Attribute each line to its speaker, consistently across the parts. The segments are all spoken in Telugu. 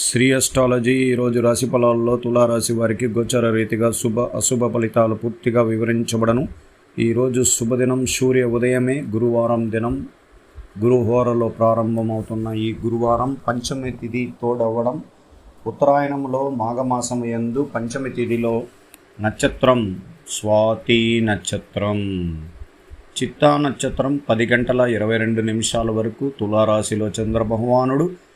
Speaker 1: శ్రీ అస్ట్రాలజీ ఈరోజు రాశి ఫలాల్లో తులారాశి వారికి గోచర రీతిగా శుభ అశుభ ఫలితాలు పూర్తిగా వివరించబడను. ఈరోజు శుభదినం సూర్య ఉదయమే గురువారం దినం. గురుహోరలో ప్రారంభమవుతున్న ఈ గురువారం పంచమి తిథి తోడవ్వడం ఉత్తరాయణంలో మాఘమాసం యందు పంచమి తిథిలో నక్షత్రం స్వాతి నక్షత్రం. చిత్తా నక్షత్రం పది గంటల ఇరవై రెండు నిమిషాల వరకు తులారాశిలో చంద్రభగవానుడు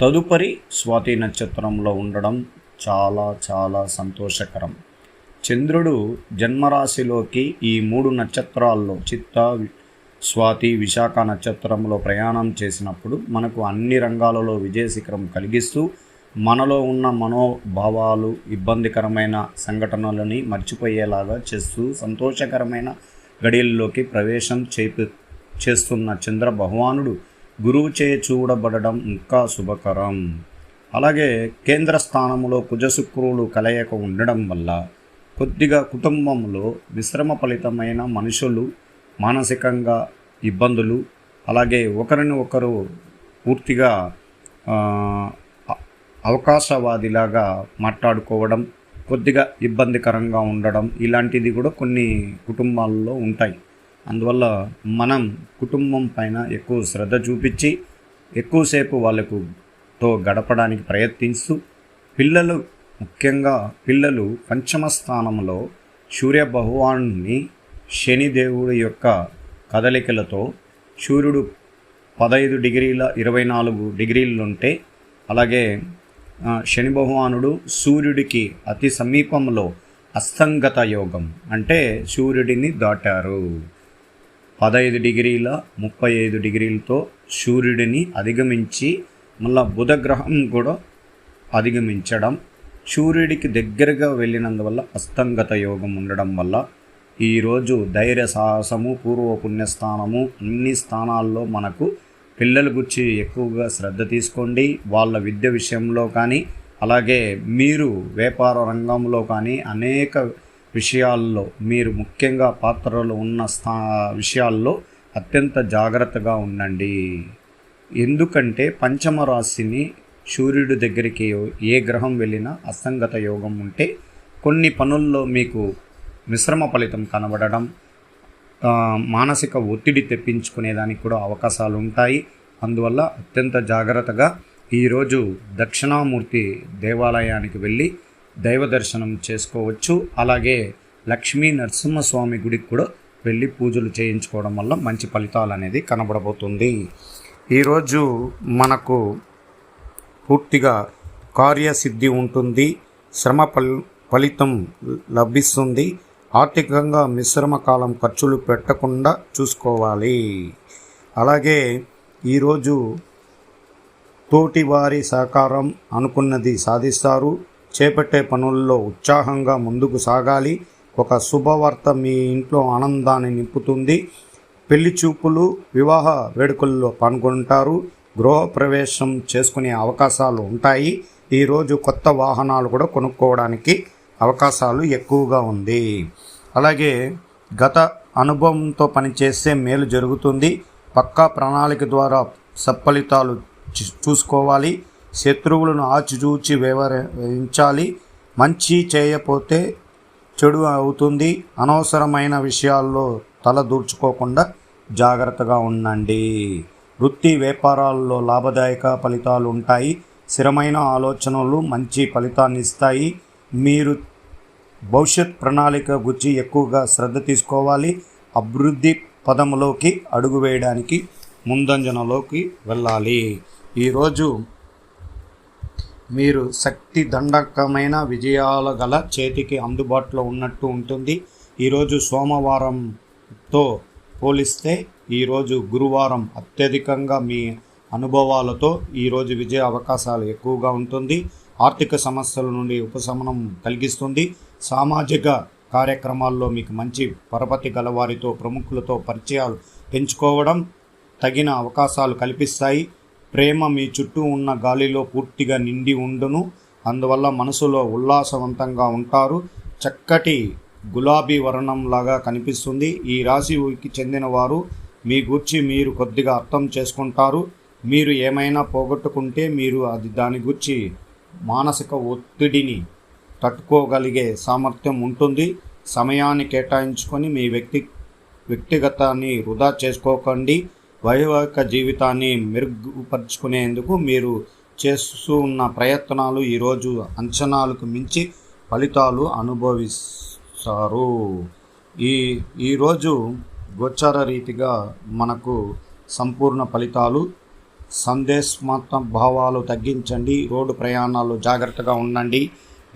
Speaker 1: తదుపరి స్వాతి నక్షత్రంలో ఉండడం చాలా చాలా సంతోషకరం. చంద్రుడు జన్మరాశిలోకి ఈ మూడు నక్షత్రాల్లో చిత్త స్వాతి విశాఖ నక్షత్రంలో ప్రయాణం చేసినప్పుడు మనకు అన్ని రంగాలలో విజయశిఖరం కలిగిస్తూ మనలో ఉన్న మనోభావాలు ఇబ్బందికరమైన సంఘటనలని మర్చిపోయేలాగా చేస్తూ సంతోషకరమైన గడియల్లోకి ప్రవేశం చేపి చేస్తున్న చంద్ర భగవానుడు గురువుచే చూడబడడం ఇంకా శుభకరం. అలాగే కేంద్ర స్థానంలో కుజశుక్రువులు కలయిక ఉండడం వల్ల కొద్దిగా కుటుంబంలో విశ్రమ ఫలితమైన మనుషులు మానసికంగా ఇబ్బందులు అలాగే ఒకరిని ఒకరు పూర్తిగా అవకాశవాదిలాగా మాట్లాడుకోవడం కొద్దిగా ఇబ్బందికరంగా ఉండడం ఇలాంటిది కూడా కొన్ని కుటుంబాల్లో ఉంటాయి. అందువల్ల మనం కుటుంబం పైన ఎక్కువ శ్రద్ధ చూపించి ఎక్కువసేపు వాళ్ళకు తో గడపడానికి ప్రయత్నిస్తూ పిల్లలు ముఖ్యంగా పిల్లలు పంచమ స్థానంలో సూర్య భగవాన్ని శనిదేవుడి యొక్క కదలికలతో సూర్యుడు పదహైదు డిగ్రీల ఇరవై నాలుగు డిగ్రీలుంటే అలాగే శని భగవానుడు సూర్యుడికి అతి సమీపంలో అస్తంగత యోగం అంటే సూర్యుడిని దాటారు. పదహైదు డిగ్రీల ముప్పై ఐదు డిగ్రీలతో సూర్యుడిని అధిగమించి మళ్ళా బుధగ్రహం కూడా అధిగమించడం సూర్యుడికి దగ్గరగా వెళ్ళినందువల్ల అస్తంగత యోగం ఉండడం వల్ల ఈరోజు ధైర్య సాహసము పూర్వ పుణ్యస్థానము అన్ని స్థానాల్లో మనకు పిల్లల గురించి ఎక్కువగా శ్రద్ధ తీసుకోండి. వాళ్ళ విద్య విషయంలో కానీ అలాగే మీరు వ్యాపార రంగంలో కానీ అనేక విషయాల్లో మీరు ముఖ్యంగా పాత్రలు ఉన్న స్థా విషయాల్లో అత్యంత జాగ్రత్తగా ఉండండి. ఎందుకంటే పంచమ రాశిని సూర్యుడి దగ్గరికి ఏ గ్రహం వెళ్ళినా అసంగత యోగం ఉంటే కొన్ని పనుల్లో మీకు మిశ్రమ ఫలితం కనబడడం మానసిక ఒత్తిడి తెప్పించుకునేదానికి కూడా అవకాశాలు ఉంటాయి. అందువల్ల అత్యంత జాగ్రత్తగా ఈరోజు దక్షిణామూర్తి దేవాలయానికి వెళ్ళి దైవ దర్శనం చేసుకోవచ్చు. అలాగే లక్ష్మీ నరసింహస్వామి గుడికి కూడా వెళ్ళి పూజలు చేయించుకోవడం వల్ల మంచి ఫలితాలు అనేది కనబడబోతుంది. ఈరోజు మనకు పూర్తిగా కార్యసిద్ధి ఉంటుంది. శ్రమ ఫల్ ఫలితం లభిస్తుంది. ఆర్థికంగా మిశ్రమ కాలం ఖర్చులు పెట్టకుండా చూసుకోవాలి. అలాగే ఈరోజు తోటివారి సహకారం అనుకున్నది సాధిస్తారు. చేపట్టే పనుల్లో ఉత్సాహంగా ముందుకు సాగాలి. ఒక శుభవార్త మీ ఇంట్లో ఆనందాన్ని నింపుతుంది. పెళ్ళి చూపులు వివాహ వేడుకల్లో పాల్గొంటారు. గృహప్రవేశం చేసుకునే అవకాశాలు ఉంటాయి. ఈరోజు కొత్త వాహనాలు కూడా కొనుక్కోవడానికి అవకాశాలు ఎక్కువగా ఉంది. అలాగే గత అనుభవంతో పనిచేస్తే మేలు జరుగుతుంది. పక్కా ప్రణాళిక ద్వారా సత్ఫలితాలు చూసుకోవాలి. శత్రువులను ఆచిచూచి వ్యవహరించాలి మంచి చేయకపోతే చెడు అవుతుంది. అనవసరమైన విషయాల్లో తల దూర్చుకోకుండా జాగ్రత్తగా ఉండండి. వృత్తి వ్యాపారాల్లో లాభదాయక ఫలితాలు ఉంటాయి. స్థిరమైన ఆలోచనలు మంచి ఫలితాన్ని ఇస్తాయి. మీరు భవిష్యత్ ప్రణాళిక గురించి ఎక్కువగా శ్రద్ధ తీసుకోవాలి. అభివృద్ధి పదములోకి అడుగు వేయడానికి ముందంజనలోకి వెళ్ళాలి. ఈరోజు మీరు శక్తి దండకమైన విజయాల గల చేతికి అందుబాటులో ఉన్నట్టు ఉంటుంది. ఈరోజు సోమవారంతో పోలిస్తే ఈరోజు గురువారం అత్యధికంగా మీ అనుభవాలతో ఈరోజు విజయ అవకాశాలు ఎక్కువగా ఉంటుంది. ఆర్థిక సమస్యల నుండి ఉపశమనం కలిగిస్తుంది. సామాజిక కార్యక్రమాల్లో మీకు మంచి పరపతి గలవారితో ప్రముఖులతో పరిచయాలు పెంచుకోవడం తగిన అవకాశాలు కల్పిస్తాయి. ప్రేమ మీ చుట్టూ ఉన్న గాలిలో పూర్తిగా నిండి ఉండును. అందువల్ల మనసులో ఉల్లాసవంతంగా ఉంటారు. చక్కటి గులాబీ వర్ణంలాగా కనిపిస్తుంది. ఈ రాశికి చెందిన వారు మీ గురించి మీరు కొద్దిగా అర్థం చేసుకుంటారు. మీరు ఏమైనా పోగొట్టుకుంటే మీరు అది దాని గురించి మానసిక ఒత్తిడిని తట్టుకోగలిగే సామర్థ్యం ఉంటుంది. సమయాన్ని కేటాయించుకొని మీ వ్యక్తి వ్యక్తిగతాన్ని వృధా చేసుకోకండి. వైవాహిక జీవితాన్ని మెరుగుపరుచుకునేందుకు మీరు చేస్తూ ఉన్న ప్రయత్నాలు ఈరోజు అంచనాలకు మించి ఫలితాలు అనుభవిస్తారు. ఈ ఈరోజు గోచార రీతిగా మనకు సంపూర్ణ ఫలితాలు సందేశమాత్మ భావాలు తగ్గించండి రోడ్డు ప్రయాణాలు జాగ్రత్తగా ఉండండి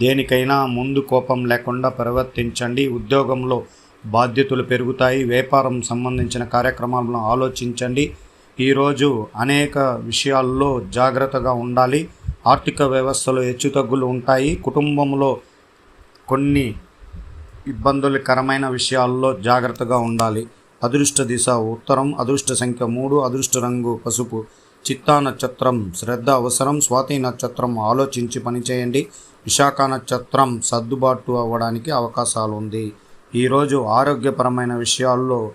Speaker 1: దేనికైనా ముందు కోపం లేకుండా ప్రవర్తించండి ఉద్యోగంలో బాధ్యతలు పెరుగుతాయి. వ్యాపారం సంబంధించిన కార్యక్రమాలను ఆలోచించండి. ఈరోజు అనేక విషయాల్లో జాగ్రత్తగా ఉండాలి. ఆర్థిక వ్యవస్థలో హెచ్చుతగ్గులు ఉంటాయి. కుటుంబంలో కొన్ని ఇబ్బందులకరమైన విషయాల్లో జాగ్రత్తగా ఉండాలి. అదృష్ట దిశ ఉత్తరం అదృష్ట సంఖ్య మూడు అదృష్ట రంగు పసుపు. చిత్తా నక్షత్రం శ్రద్ధ అవసరం. స్వాతి నక్షత్రం ఆలోచించి పనిచేయండి. విశాఖ నక్షత్రం సర్దుబాటు అవ్వడానికి అవకాశాలు ఉంది ఈరోజు ఆరోగ్యపరమైన విషయాల్లో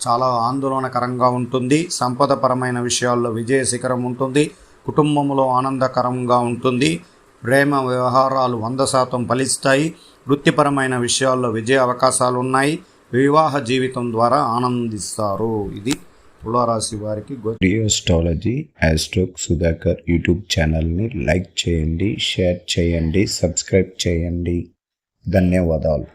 Speaker 1: చాలా ఆందోళనకరంగా ఉంటుంది. సంపదపరమైన విషయాల్లో విజయ శిఖరం ఉంటుంది. కుటుంబంలో ఆనందకరంగా ఉంటుంది. ప్రేమ వ్యవహారాలు వంద శాతం ఫలిస్తాయి. వృత్తిపరమైన విషయాల్లో విజయ అవకాశాలు ఉన్నాయి వివాహ జీవితం ద్వారా ఆనందిస్తారు. ఇది తులారాశి వారికి గో
Speaker 2: రియోస్టాలజీ యాస్ట్రోక్ సుధాకర్ యూట్యూబ్ ఛానల్ని లైక్ చేయండి షేర్ చేయండి సబ్స్క్రైబ్ చేయండి. ధన్యవాదాలు.